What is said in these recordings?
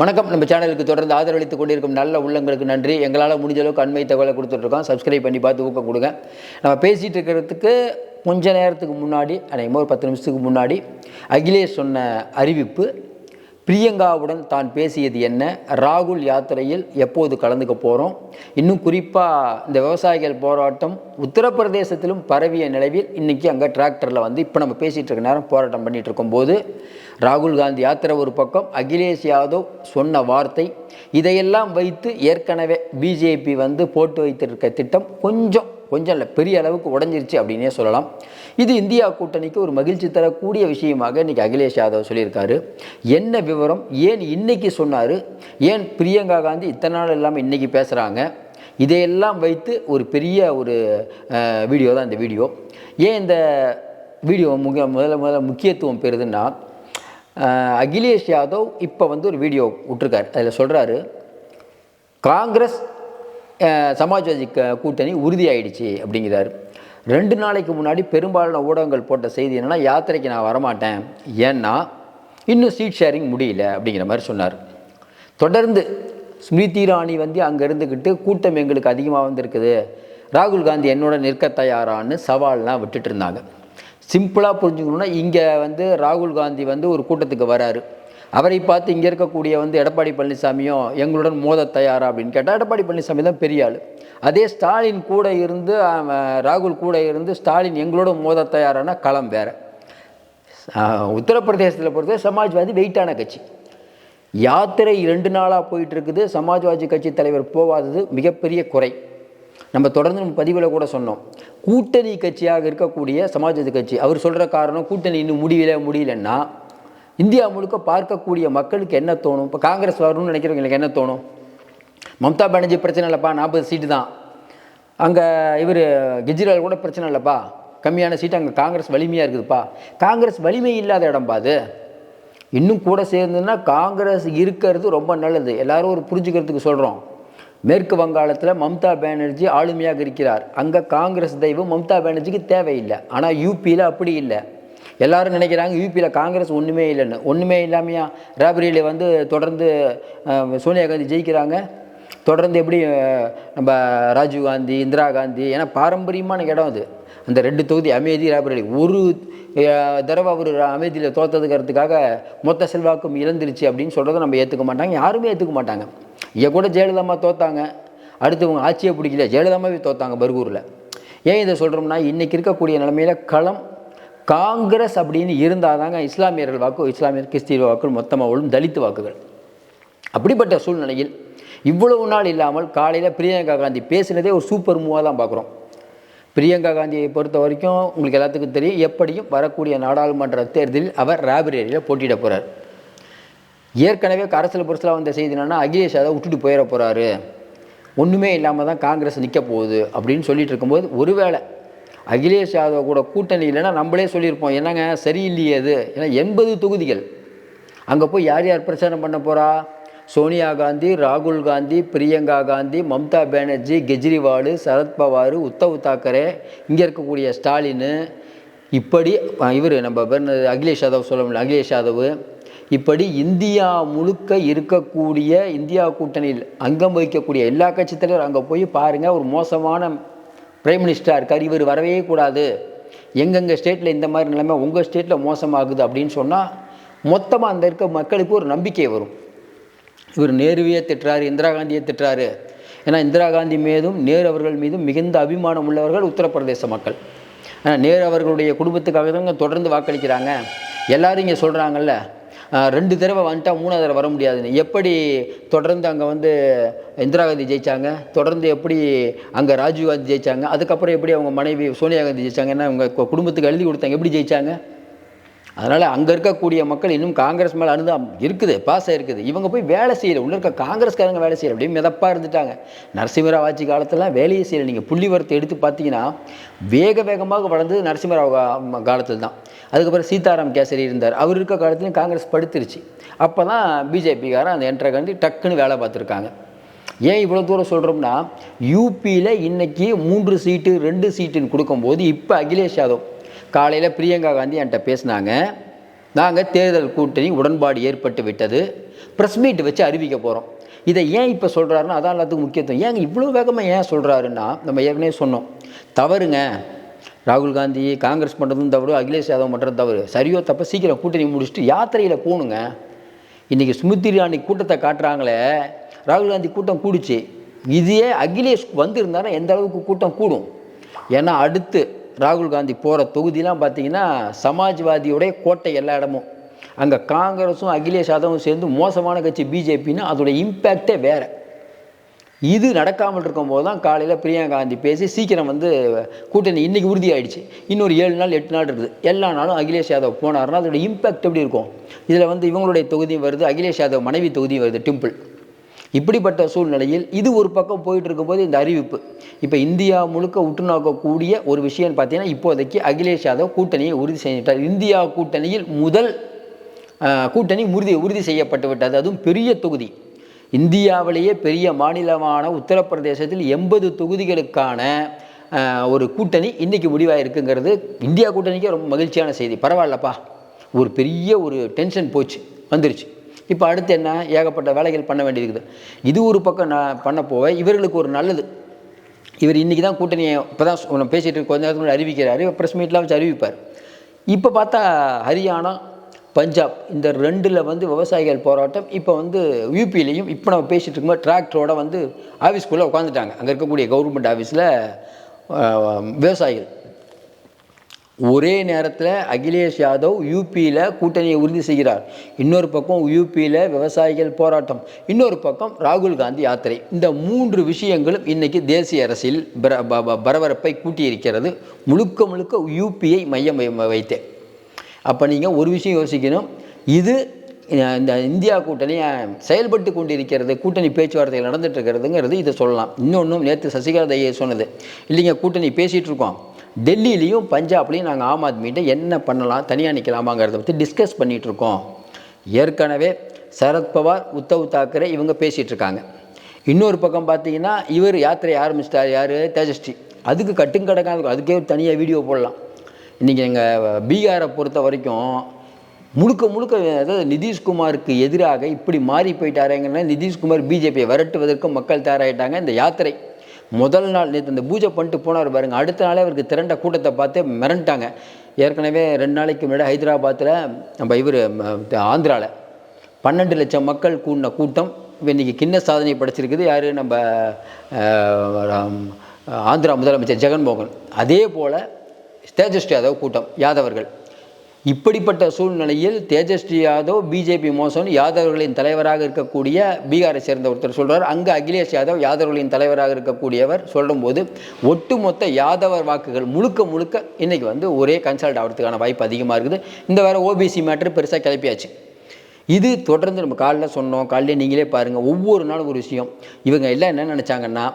வணக்கம். நம்ம சேனலுக்கு தொடர்ந்து ஆதரவளித்துக் கொண்டிருக்கும் நல்ல உள்ளங்களுக்கு நன்றி. எங்களால் முடிஞ்ச அளவுக்கு அண்மை தகவலை கொடுத்துட்ருக்கோம். சப்ஸ்கிரைப் பண்ணி பார்த்து ஊக்கம் கொடுங்க. நம்ம பேசிகிட்டு இருக்கிறதுக்கு கொஞ்ச நேரத்துக்கு முன்னாடி அநேகமாக ஒரு பத்து நிமிஷத்துக்கு முன்னாடி அகிலேஷ் சொன்ன அறிவிப்பு பிரியங்காவுடன் தான் பேசியது என்ன? ராகுல் யாத்திரையில் எப்போது கலந்துக்க போகிறோம் இன்னும் குறிப்பாக இந்த விவசாயிகள் போராட்டம் உத்தரப்பிரதேசத்திலும் பரவிய நிலவில் இன்றைக்கி அங்கே டிராக்டரில் வந்து இப்போ நம்ம பேசிகிட்டு இருக்க நேரம் போராட்டம் பண்ணிகிட்டு இருக்கும்போது ராகுல் காந்தி யாத்திரை ஒரு பக்கம் அகிலேஷ் யாதவ் சொன்ன வார்த்தை இதையெல்லாம் வைத்து ஏற்கனவே பிஜேபி வந்து போட்டு வைத்திருக்க திட்டம் கொஞ்சம் கொஞ்சம் இல்லை பெரிய அளவுக்கு உடஞ்சிருச்சு அப்படின்னே சொல்லலாம். இது இந்தியா கூட்டணிக்கு ஒரு மகிழ்ச்சி தரக்கூடிய விஷயமாக இன்றைக்கி அகிலேஷ் யாதவ் சொல்லியிருக்காரு. என்ன விவரம்? ஏன் இன்றைக்கி சொன்னார்? ஏன் பிரியங்கா காந்தி இத்தனை நாள் இல்லாமல் இன்றைக்கி பேசுகிறாங்க இதையெல்லாம் வைத்து ஒரு பெரிய ஒரு வீடியோ தான் இந்த வீடியோ. ஏன் இந்த வீடியோ முக முதல்ல முதல்ல முக்கியத்துவம் பெறுதுன்னா அகிலேஷ் யாதவ் இப்போ வந்து ஒரு வீடியோ விட்டுருக்கார். அதில் சொல்கிறாரு காங்கிரஸ் சமாஜ்வாதி க- கூட்டணி உறுதியாயிடுச்சு அப்படிங்கிறார். ரெண்டு நாளைக்கு முன்னாடி பெரும்பாலான ஊடகங்கள் போட்ட செய்தி என்னென்னா யாத்திரைக்கு நான் வரமாட்டேன். ஏன்னா இன்னும் சீட் ஷேரிங் முடியல அப்படிங்கிற மாதிரி சொன்னார். தொடர்ந்து ஸ்மிருதி இராணி வந்து அங்கே இருந்துக்கிட்டு கூட்டம் எங்களுக்கு அதிகமாக வந்திருக்குது. ராகுல் காந்தி என்னோட நிற்க தயாரான்னு சவால்லாம் விட்டுட்டு இருந்தாங்க. சிம்பிளாக புரிஞ்சுக்கணுன்னா இங்கே வந்து ராகுல் காந்தி வந்து ஒரு கூட்டத்துக்கு வராரு. அவரை பார்த்து இங்கே இருக்கக்கூடிய வந்து எடப்பாடி பழனிசாமியும் எங்களுடன் மோத தயாரா? அப்படின்னு கேட்டால் எடப்பாடி பழனிசாமி தான் பெரிய ஆள். அதே ஸ்டாலின் கூட இருந்து ராகுல் கூட இருந்து ஸ்டாலின் எங்களோட மோத தயாரான? களம் வேற. உத்தரப்பிரதேசத்தில் பொறுத்த சமாஜ்வாதி வெயிட்டான கட்சி. யாத்திரை ரெண்டு நாளாக போயிட்டு இருக்குது சமாஜ்வாதி கட்சி தலைவர் போகாதது மிகப்பெரிய குறை. நம்ம தொடர்ந்து நம்ம பதிவில் கூட சொன்னோம். கூட்டணி கட்சியாக இருக்கக்கூடிய சமாஜ்வாதி கட்சி அவர் சொல்கிற காரணம் கூட்டணி இன்னும் முடியல முடியலன்னா இந்தியா முழுக்க பார்க்கக்கூடிய மக்களுக்கு என்ன தோணும்? இப்போ காங்கிரஸ் வரணும்னு நினைக்கிறவங்களுக்கு என்ன தோணும்? மம்தா பானர்ஜி பிரச்சனை இல்லைப்பா நாற்பது சீட்டு தான். அங்கே இவர் கெஜ்ரிவால் கூட பிரச்சனை இல்லைப்பா. கம்மியான சீட்டு அங்கே காங்கிரஸ் வலிமையாக இருக்குதுப்பா. காங்கிரஸ் வலிமை இல்லாத இடம்பா அது. இன்னும் கூட சேர்ந்துன்னா காங்கிரஸ் இருக்கிறது ரொம்ப நல்லது. எல்லாரும் ஒரு புரிஞ்சுக்கிறதுக்கு சொல்கிறோம் மேற்கு வங்காளத்தில் மம்தா பானர்ஜி ஆளுமையாக இருக்கிறார். அங்கே காங்கிரஸ் தெய்வம் மம்தா பானர்ஜிக்கு தேவையில்லை. ஆனால் யூபியில் அப்படி இல்லை. எல்லாரும் நினைக்கிறாங்க யூபியில் காங்கிரஸ் ஒன்றுமே இல்லைன்னு. ஒன்றுமே இல்லாமையா ராபரியில் வந்து தொடர்ந்து சோனியா காந்தி ஜெயிக்கிறாங்க. தொடர்ந்து எப்படி நம்ம ராஜீவ் காந்தி இந்திரா காந்தி ஏன்னா பாரம்பரியமான இடம் அது. அந்த ரெண்டு தொகுதி அமேதி ராபரேலி ஒரு தடவை அவர் அமேதியில் தோத்ததுக்கிறதுக்காக மொத்த செல்வாக்கும் இழந்துருச்சு அப்படின்னு சொல்கிறத நம்ம ஏற்றுக்க மாட்டாங்க. யாருமே ஏற்றுக்க மாட்டாங்க. இங்கே கூட ஜெயலலிதாமா தோத்தாங்க. அடுத்தவங்க ஆட்சியை பிடிக்கல. ஜெயலலிதாமாவே தோத்தாங்க பர்கூரில். ஏன் இதை சொல்கிறோம்னா இன்றைக்கி இருக்கக்கூடிய நிலைமையில் களம் காங்கிரஸ் அப்படின்னு இருந்தால் தாங்க இஸ்லாமியர்கள் வாக்கு இஸ்லாமியர் கிறிஸ்தீவ வாக்கு மொத்தமாக விழும் தலித்து வாக்குகள். அப்படிப்பட்ட சூழ்நிலையில் இவ்வளவு நாள் இல்லாமல் காலையில் பிரியங்கா காந்தி பேசினதே ஒரு சூப்பர் மூவாக தான் பார்க்குறோம் பிரியங்கா காந்தியை பொறுத்த வரைக்கும் உங்களுக்கு எல்லாத்துக்கும் தெரியும் எப்படியும் வரக்கூடிய நாடாளுமன்ற தேர்தலில் அவர் ராபிரேரியில் போட்டியிட போகிறார் ஏற்கனவே அரசியல் புரட்சியில் வந்த செய்தி என்னன்னா அகிலேஷ் அதை விட்டுட்டு போயிட போகிறாரு ஒன்றுமே இல்லாமல் தான் காங்கிரஸ் நிற்க போகுது அப்படின்னு சொல்லிட்டு இருக்கும்போது ஒருவேளை அகிலேஷ் யாதவ் கூட கூட்டணி இல்லைன்னா நம்மளே சொல்லியிருப்போம் என்னங்க சரியில்லையே அது ஏன்னா எண்பது தொகுதிகள். அங்கே போய் யார் யார் பிரச்சாரம் பண்ண போகிறா சோனியா காந்தி ராகுல் காந்தி பிரியங்கா காந்தி மம்தா பானர்ஜி கெஜ்ரிவால் சரத்பவார் உத்தவ் தாக்கரே இங்கே இருக்கக்கூடிய ஸ்டாலின். இப்படி இவர் நம்ம பேர் அகிலேஷ் யாதவ் சொல்ல முடியல அகிலேஷ் யாதவ். இப்படி இந்தியா முழுக்க இருக்கக்கூடிய இந்தியா கூட்டணியில் அங்கம் வகிக்கக்கூடிய எல்லா கட்சி தலைவர் அங்கே போய் பாருங்கள் ஒரு மோசமான பிரைம் மினிஸ்டராக இருக்கார் இவர் வரவே கூடாது. எங்கெங்கே ஸ்டேட்டில் இந்த மாதிரி நிலைமை உங்கள் ஸ்டேட்டில் மோசமாகுது அப்படின்னு சொன்னால் மொத்தமாக அந்த இருக்க மக்களுக்கு ஒரு நம்பிக்கை வரும். இவர் நேருவையே திட்டுறாரு இந்திரா காந்தியை திட்டுறாரு. ஏன்னா இந்திரா காந்தி மீதும் நேரு அவர்கள் மீதும் மிகுந்த அபிமானம் உள்ளவர்கள் உத்தரப்பிரதேச மக்கள். ஆனால் நேரு அவர்களுடைய குடும்பத்துக்காக தான் தொடர்ந்து வாக்களிக்கிறாங்க. எல்லோரும் இங்கே சொல்கிறாங்கல்ல ரெண்டு தடவை வந்துட்டா மூணாவது தடவை வர முடியாதுன்னு. எப்படி தொடர்ந்து அங்கே வந்து இந்திரா காந்தி ஜெயித்தாங்க தொடர்ந்து எப்படி அங்கே ராஜீவ் காந்தி ஜெயிச்சாங்க? அதுக்கப்புறம் எப்படி அவங்க மனைவி சோனியா காந்தி ஜெயிச்சாங்கன்னா அவங்க குடும்பத்துக்கு எழுதி கொடுத்தாங்க. எப்படி ஜெயிச்சாங்க? அதனால் அங்கே இருக்கக்கூடிய மக்கள் இன்னும் காங்கிரஸ் மேலே அனுதான் இருக்குது பாசம் இருக்குது. இவங்க போய் வேலை செய்யலை. உள்ள இருக்க காங்கிரஸ்காரங்க வேலை செய்யலை. அப்படியே மிதப்பாக இருந்துட்டாங்க. நரசிம்மராவ் ஆட்சி காலத்தெல்லாம் வேலையே செய்யலை. நீங்கள் புள்ளிவரத்தை எடுத்து பார்த்தீங்கன்னா வேக வேகமாக வளர்ந்தது நரசிம்மராவ் கா- காலத்தில் தான் அதுக்கப்புறம் சீதாராம் கேசரி இருந்தார். அவர் இருக்க காலத்துலையும் காங்கிரஸ் படுத்துருச்சு. அப்போ தான் பிஜேபிக்காரன் அந்த என்ட்ரை காந்தி டக்குன்னு வேலை பார்த்துருக்காங்க. ஏன் இவ்வளோ தூரம் சொல்கிறோம்னா யூபியில் இன்றைக்கி மூன்று சீட்டு ரெண்டு சீட்டுன்னு கொடுக்கும்போது இப்போ அகிலேஷ் யாதவ் காலையில் பிரியங்கா காந்தி என்கிட்ட பேசினாங்க. நாங்கள் தேர்தல் கூட்டணி உடன்பாடு ஏற்பட்டு விட்டது. ப்ரெஸ் மீட் வச்சு அறிவிக்க போகிறோம் இதை ஏன் இப்போ சொல்கிறாருன்னா அதான் எல்லாத்துக்கும் முக்கியத்துவம். ஏங்க இவ்வளோ வேகமாக ஏன் சொல்கிறாருன்னா நம்ம ஏற்கனவே சொன்னோம். தவறுங்க. ராகுல் காந்தி காங்கிரஸ் பண்ணுறதும் தவறு அகிலேஷ் யாதவ் பண்ணுறது தவறு. சரியோ தப்ப சீக்கிரம் கூட்டணி முடிச்சுட்டு யாத்திரையில் போகணுங்க. இன்றைக்கி ஸ்மிருதி இராணி கூட்டத்தை காட்டுறாங்களே. ராகுல் காந்தி கூட்டம் கூடுச்சு. இதே அகிலேஷ் வந்திருந்தாருன்னா எந்த அளவுக்கு கூட்டம் கூடும்? ஏன்னா அடுத்து ராகுல் காந்தி போகிற தொகுதியெலாம் பார்த்தீங்கன்னா சமாஜ்வாதியோடைய கோட்டை எல்லா இடமும். அங்கே காங்கிரஸும் அகிலேஷ் யாதவும் சேர்ந்து மோசமான கட்சி பிஜேபின்னு அதோட இம்பேக்டே வேறு. இது நடக்காமல் இருக்கும்போது தான் காலையில் பிரியங்கா காந்தி பேசி சீக்கிரம் வந்து கூட்டணி இன்றைக்கி உறுதியாயிடுச்சு. இன்னொரு ஏழு நாள் எட்டு நாள் இருக்குது. எல்லா நாளும் அகிலேஷ் யாதவ் போனார்னா அதோட இம்பேக்ட் எப்படி இருக்கும்? இதில் வந்து இவங்களுடைய தொகுதியும் வருது அகிலேஷ் யாதவ் மனைவி தொகுதியும் வருது டிம்பிள் இப்படிப்பட்ட சூழ்நிலையில் இது ஒரு பக்கம் போயிட்டு இருக்கும்போது இந்த அறிவிப்பு. இப்போ இந்தியா முழுக்க உற்று நோக்கக்கூடிய ஒரு விஷயம்னு பார்த்தீங்கன்னா இப்போதைக்கு அகிலேஷ் யாதவ் கூட்டணியை உறுதி செஞ்சிட்டார் இந்தியா கூட்டணியில் முதல் கூட்டணி உறுதி உறுதி செய்யப்பட்டு விட்டது. அதுவும் பெரிய தொகுதி. இந்தியாவிலேயே பெரிய மாநிலமான உத்தரப்பிரதேசத்தில் எண்பது தொகுதிகளுக்கான ஒரு கூட்டணி இன்றைக்கி முடிவாக இருக்குங்கிறது இந்தியா கூட்டணிக்கே ரொம்ப மகிழ்ச்சியான செய்தி. பரவாயில்லப்பா. ஒரு பெரிய ஒரு டென்ஷன் போச்சு வந்துருச்சு. இப்போ அடுத்து என்ன? ஏகப்பட்ட வேலைகள் பண்ண வேண்டியிருக்குது. இது ஒரு பக்கம் நான் பண்ண போக இவர்களுக்கு ஒரு நல்லது. இவர் இன்றைக்கி தான் கூட்டணியை இப்போ தான் பேசிகிட்டு இருக்க கொஞ்ச நேரத்துக்கு முன்னாடி அறிவிக்கிறார். ப்ரெஸ் மீட்லாம் வச்சு அறிவிப்பார். இப்போ பார்த்தா ஹரியானா பஞ்சாப் இந்த ரெண்டில் வந்து விவசாயிகள் போராட்டம். இப்போ வந்து யூபிலையும் இப்போ நம்ம பேசிகிட்டு இருக்கும்போது டிராக்டரோட வந்து ஆஃபீஸ்க்குள்ளே உட்காந்துட்டாங்க அங்கே இருக்கக்கூடிய கவர்மெண்ட் ஆஃபீஸில் விவசாயிகள். ஒரே நேரத்தில் அகிலேஷ் யாதவ் யூபியில் கூட்டணியை உறுதி செய்கிறார். இன்னொரு பக்கம் யூபியில் விவசாயிகள் போராட்டம். இன்னொரு பக்கம் ராகுல் காந்தி யாத்திரை. இந்த மூன்று விஷயங்களும் இன்றைக்கி தேசிய அரசியல் பர- ப- ப- பரபரப்பை கூட்டியிருக்கிறது. முழுக்க முழுக்க யூபியை மையம் வை- அப்போ நீங்கள் ஒரு விஷயம் யோசிக்கணும். இது இந்த இந்தியா கூட்டணி செயல்பட்டு கொண்டிருக்கிறது கூட்டணி பேச்சுவார்த்தைகள் நடந்துட்டு இருக்கிறதுங்கிறது இதை சொல்லலாம். இன்னொன்றும் நேற்று சசிகலா தையை சொன்னது. இல்லைங்க கூட்டணி பேசிகிட்டு இருக்கோம். டெல்லியிலையும் பஞ்சாப்லேயும் நாங்கள் ஆம் ஆத்மிகிட்ட என்ன பண்ணலாம் தனியாக நிற்கலாமாங்கிறத பற்றி டிஸ்கஸ் பண்ணிகிட்ருக்கோம் ஏற்கனவே சரத்பவார் உத்தவ் தாக்கரே இவங்க பேசிகிட்ருக்காங்க இன்னொரு பக்கம் பார்த்தீங்கன்னா இவர் யாத்திரையை ஆரம்பிச்சிட்டார் யார்? தேஜஸ்ரீ. அதுக்கு கட்டுங்கடக்காக அதுக்கே ஒரு தனியாக வீடியோ போடலாம். இன்றைக்கி எங்கள் பீகாரை பொறுத்த வரைக்கும் முழுக்க முழுக்க அதாவது நிதிஷ்குமாருக்கு எதிராக இப்படி மாறி போயிட்டாருங்கன்னா நிதிஷ்குமார் பிஜேபியை விரட்டுவதற்கு மக்கள் தயாராகிட்டாங்க இந்த யாத்திரை முதல் நாள் நேற்று இந்த பூஜை பண்ணிட்டு போனார் பாருங்கள் அடுத்த நாளே அவருக்கு திரண்ட கூட்டத்தை பார்த்து மிரண்டாங்க. ஏற்கனவே ரெண்டு நாளைக்கு முன்னாடி ஹைதராபாத்தில் நம்ம இவர் ஆந்திராவில் பன்னெண்டு லட்சம் மக்கள் கூடின கூட்டம். இன்றைக்கி கிண்ண சாதனை படைச்சிருக்குது. யார்? நம்ம ஆந்திரா முதலமைச்சர் ஜெகன்மோகன். அதே போல் தேஜஸ்வி யாதவ் கூட்டம் யாதவர்கள். இப்படிப்பட்ட சூழ்நிலையில் தேஜஸ்வி யாதவ் பிஜேபி மோசன் யாதவர்களின் தலைவராக இருக்கக்கூடிய பீகாரை சேர்ந்த ஒருத்தர் சொல்கிறார் அங்கே அகிலேஷ் யாதவ் யாதவர்களின் தலைவராக இருக்கக்கூடியவர் சொல்லும்போது ஒட்டுமொத்த யாதவர் வாக்குகள் முழுக்க முழுக்க இன்றைக்கி வந்து ஒரே கன்சல்ட் ஆகிறதுக்கான வாய்ப்பு அதிகமாக இருக்குது. இந்த வேற ஓபிசி மேட்ரு பெருசாக கிளப்பியாச்சு. இது தொடர்ந்து நம்ம காலைல சொன்னோம். காலையில் நீங்களே பாருங்கள் ஒவ்வொரு நாளும் ஒரு விஷயம். இவங்க எல்லாம் என்ன நினச்சாங்கன்னா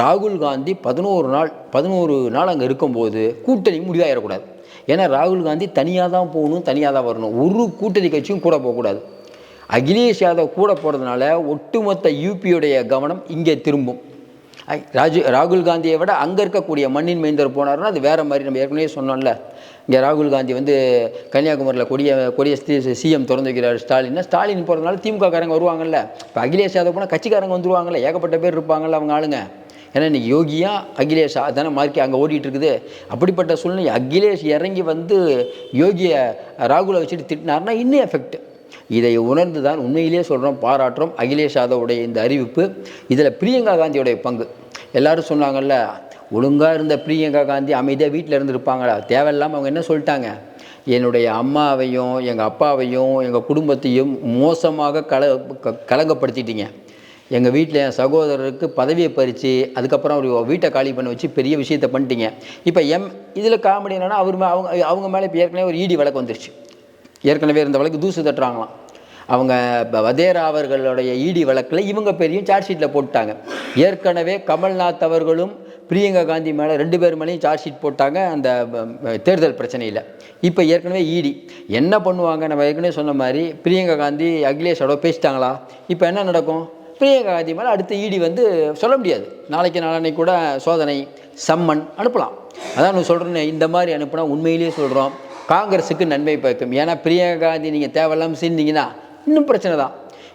ராகுல் காந்தி பதினோரு நாள் பதினோரு நாள் அங்கே இருக்கும்போது கூட்டணி முடிவாயிடக்கூடாது. ஏன்னா ராகுல் காந்தி தனியாக தான் போகணும் தனியாக தான் வரணும். ஒரு கூட்டணி கட்சியும் கூட போகக்கூடாது அகிலேஷ் யாதவ் கூட போகிறதுனால ஒட்டுமொத்த யூபியுடைய கவனம் இங்கே திரும்பும். ராஜு ராகுல் காந்தியை விட அங்கே இருக்கக்கூடிய மண்ணின் மைந்தர் போனாருன்னா அது வேறு மாதிரி நம்ம ஏற்கனவே சொன்னோம்ல. இங்கே ராகுல் காந்தி வந்து கன்னியாகுமரியில் கொடிய கொடிய சிஎம் திறந்து வைக்கிறார் ஸ்டாலின். ஸ்டாலின் போகிறதுனால திமுக காரங்க வருவாங்கல்ல. இப்போ அகிலேஷ் யாதவ் போனால் கட்சிக்காரங்க வந்துருவாங்கல்ல. ஏகப்பட்ட பேர் இருப்பாங்கல்ல அவங்க ஆளுங்க. ஏன்னா இன்றைக்கி யோகியா அகிலேஷ் தானே மார்க்கி அங்கே ஓடிட்டு இருக்குது அப்படிப்பட்ட சூழ்நிலை அகிலேஷ் இறங்கி வந்து யோகியை ராகுலை வச்சுட்டு திட்டினார்னா இன்னும் எஃபெக்ட் இதை உணர்ந்து தான் உண்மையிலேயே சொல்கிறோம் பாராட்டுறோம் அகிலேஷ் யாதவுடைய இந்த அறிவிப்பு. இதில் பிரியங்கா காந்தியோடைய பங்கு. எல்லாரும் சொன்னாங்கல்ல ஒழுங்காக இருந்த பிரியங்கா காந்தி அமைதியாக வீட்டில் இருந்துருப்பாங்களா? தேவையில்லாமல் அவங்க என்ன சொல்லிட்டாங்க? என்னுடைய அம்மாவையும் எங்கள் அப்பாவையும் எங்கள் குடும்பத்தையும் மோசமாக கல க- கலங்கப்படுத்திட்டீங்க. எங்கள் வீட்டில் என் சகோதரருக்கு பதவியை பறித்து அதுக்கப்புறம் அவர் வீட்டை காலி பண்ண வச்சு பெரிய விஷயத்தை பண்ணிட்டீங்க. இப்போ எம் இதில் காமெடி என்னென்னா அவர் மே- அவங்க அவங்க மேலே இப்போ ஏற்கனவே ஒரு ஈடி வழக்கு வந்துருச்சு. ஏற்கனவே இருந்த வழக்கு தூசு தட்டுறாங்களாம். அவங்க ப- வதேரா அவர்களுடைய ஈடி வழக்கில் இவங்க பேரையும் சார்ஜ் ஷீட்டில் போட்டாங்க ஏற்கனவே கமல்நாத் அவர்களும் பிரியங்கா காந்தி மேலே ரெண்டு பேர் மேலேயும் சார்ஜ் ஷீட் போட்டாங்க அந்த தேர்தல் பிரச்சனையில். இப்போ ஏற்கனவே ஈடி. என்ன பண்ணுவாங்க? நம்ம ஏற்கனவே சொன்ன மாதிரி பிரியங்கா காந்தி அகிலேஷோட பேசிட்டாங்களா? இப்போ என்ன நடக்கும்? பிரியங்கா காந்தி மேலே அடுத்த ஈடி வந்து சொல்ல முடியாது. நாளைக்கு நாளன்னை கூட சோதனை சம்மன் அனுப்பலாம். அதான் நான் சொல்கிறேன் இந்த மாதிரி அனுப்புனா உண்மையிலேயே சொல்கிறோம் காங்கிரஸுக்கு நன்மை பயக்கும். ஏன்னா பிரியங்கா காந்தி நீங்கள் தேவையில்லாமல் செஞ்சீங்கன்னா இன்னும் பிரச்சனை தான்.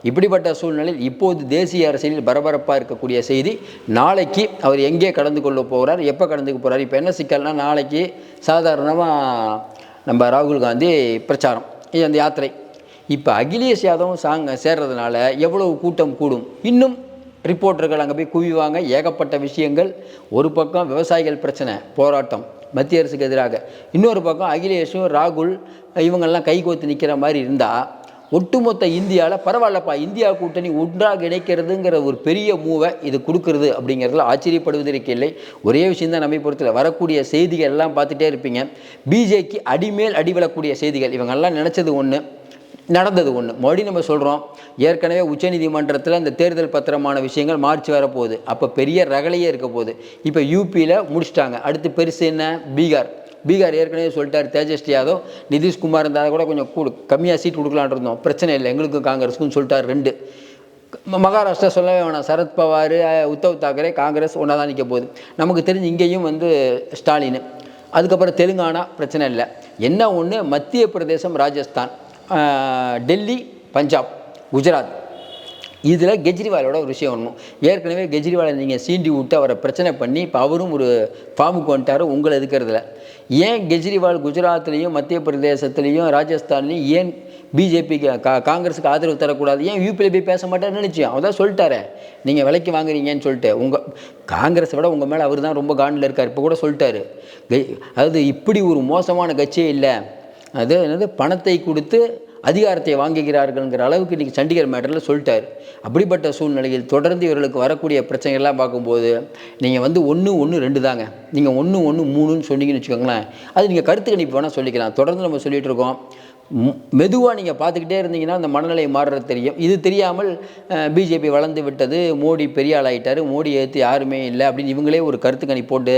இப்படிப்பட்ட சூழ்நிலையில் இப்போது தேசிய அரசியலில் பரபரப்பாக இருக்கக்கூடிய செய்தி நாளைக்கு அவர் எங்கே கடந்து கொள்ள போகிறார் எப்போ கடந்துக்கு போகிறார் இப்போ என்ன சிக்கல்னா நாளைக்கு சாதாரணமாக நம்ம ராகுல் காந்தி பிரச்சாரம். இது அந்த யாத்திரை. இப்போ அகிலேஷ் யாதவும் சாங் சேர்றதுனால எவ்வளவு கூட்டம் கூடும்? இன்னும் ரிப்போர்ட்டர்கள் அங்கே போய் குவிவாங்க. ஏகப்பட்ட விஷயங்கள். ஒரு பக்கம் விவசாயிகள் பிரச்சனை போராட்டம் மத்திய அரசுக்கு எதிராக. இன்னொரு பக்கம் அகிலேஷும் ராகுல் இவங்கெல்லாம் கைகோத்து நிற்கிற மாதிரி இருந்தால் ஒட்டுமொத்த இந்தியாவில் பரவாயில்லப்பா இந்தியா கூட்டணி ஒன்றாக இணைக்கிறதுங்கிற ஒரு பெரிய மூவை இது கொடுக்கறது அப்படிங்கிறதுல ஆச்சரியப்படுவதற்கு இல்லை. ஒரே விஷயம் தான் நம்மை பொறுத்தல வரக்கூடிய செய்திகள் எல்லாம் பார்த்துட்டே இருப்பீங்க. பிஜேக்கு அடிமேல் அடிவிழக்கூடிய செய்திகள் இவங்கெல்லாம் நினச்சது ஒன்று நடந்தது ஒன்று மறுபடியும் நம்ம சொல்கிறோம் ஏற்கனவே உச்சநீதிமன்றத்தில் இந்த தேர்தல் பத்திரமான விஷயங்கள் மார்ச் வரப்போகுது அப்போ பெரிய ரகலையே இருக்க போகுது. இப்போ யூபியில் முடிச்சிட்டாங்க. அடுத்து பெருசு என்ன? பீகார். பீகார் ஏற்கனவே சொல்லிட்டார் தேஜஸ்வி யாதவ். நிதிஷ்குமார் இருந்தால் கூட கொஞ்சம் கூடு கம்மியாக சீட் கொடுக்கலான் இருந்தோம். பிரச்சனை இல்லை எங்களுக்கும் காங்கிரஸுக்கும் சொல்லிட்டார் ரெண்டு. மகாராஷ்டிரா சொல்லவே வேணாம். சரத்பவார் உத்தவ் தாக்கரே காங்கிரஸ் ஒன்றா தான் நிற்க போகுது. நமக்கு தெரிஞ்சு இங்கேயும் வந்து ஸ்டாலின். அதுக்கப்புறம் தெலுங்கானா பிரச்சனை இல்லை. என்ன ஒன்று மத்திய பிரதேசம் ராஜஸ்தான். டெல்லி பஞ்சாப் குஜராத். இதில் கெஜ்ரிவாலோட ஒரு விஷயம் ஒன்றும் ஏற்கனவே கெஜ்ரிவாலை நீங்கள் சீண்டி விட்டு அவரை பிரச்சனை பண்ணி இப்போ அவரும் ஒரு ஃபார்முக்கு வந்துட்டார் உங்களை எதுக்கிறதுல? ஏன் கெஜ்ரிவால் குஜராத்லேயும் மத்திய பிரதேசத்துலேயும் ராஜஸ்தான்லேயும் ஏன் பிஜேபிக்கு கா காங்கிரஸுக்கு ஆதரவு தரக்கூடாது? ஏன் யூபியில் போய் பேச மாட்டாருன்னு நினச்சி அவர் தான் சொல்லிட்டாரே. நீங்கள் விலைக்கு வாங்குறீங்கன்னு சொல்லிட்டு. உங்கள் காங்கிரஸை விட உங்கள் மேலே அவர் தான் ரொம்ப காண்டில் இருக்கார். இப்போ கூட சொல்லிட்டாரு. அதாவது இப்படி ஒரு மோசமான கட்சியே இல்லை. அது என்னது? பணத்தை கொடுத்து அதிகாரத்தை வாங்குகிறார்கள்ங்கிற அளவுக்கு இன்றைக்கி சண்டிகர் மேட்டரில் சொல்லிட்டார். அப்படிப்பட்ட சூழ்நிலையில் தொடர்ந்து இவர்களுக்கு வரக்கூடிய பிரச்சனைகள்லாம் பார்க்கும்போது நீங்கள் வந்து ஒன்று ஒன்று ரெண்டு தாங்க. நீங்கள் ஒன்று ஒன்று மூணுன்னு சொன்னீங்கன்னு வச்சுக்கோங்களேன். அது நீங்கள் கருத்து கணிப்பு வேணால் சொல்லிக்கலாம். தொடர்ந்து நம்ம சொல்லிகிட்டு இருக்கோம். மெதுவாக நீங்கள் பார்த்துக்கிட்டே இருந்தீங்கன்னா அந்த மனநிலை மாறுறது தெரியும். இது தெரியாமல் பிஜேபி வளர்ந்து விட்டது. மோடி பெரிய ஆளாயிட்டார். மோடி ஏற்று யாருமே இல்லை அப்படின்னு இவங்களே ஒரு கருத்து கணிப்பு போட்டு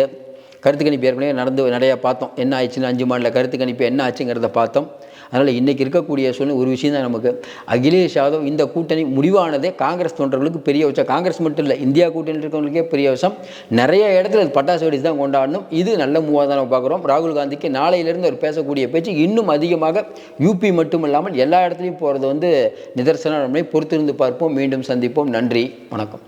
கருத்து கணிப்பு ஏற்கனவே நடந்து நிறையா பார்த்தோம். என்ன ஆயிடுச்சுன்னு அஞ்சு மாநில கருத்து கணிப்பு என்ன ஆச்சுங்கிறத பார்த்தோம். அதனால் இன்றைக்கி இருக்கக்கூடிய சூழ்நிலை ஒரு விஷயம் தான் நமக்கு. அகிலேஷ் யாதவ் இந்த கூட்டணி முடிவானதே காங்கிரஸ் தொண்டர்களுக்கு பெரிய விஷயம் காங்கிரஸ் மட்டும் இல்லை இந்தியா கூட்டணியில் இருக்கவங்களுக்கே பெரிய விஷயம் நிறைய இடத்துல பட்டாசு வெடிச்சு தான் கொண்டாடணும். இது நல்ல மூவாக தான் நம்ம பார்க்குறோம். ராகுல் காந்திக்கு நாளையிலிருந்து அவர் பேசக்கூடிய பேச்சு இன்னும் அதிகமாக யூபி மட்டும் இல்லாமல் எல்லா இடத்துலையும் போகிறது வந்து நிதர்சனம். நம்மளை பொறுத்திருந்து பார்ப்போம். மீண்டும் சந்திப்போம். நன்றி. வணக்கம்.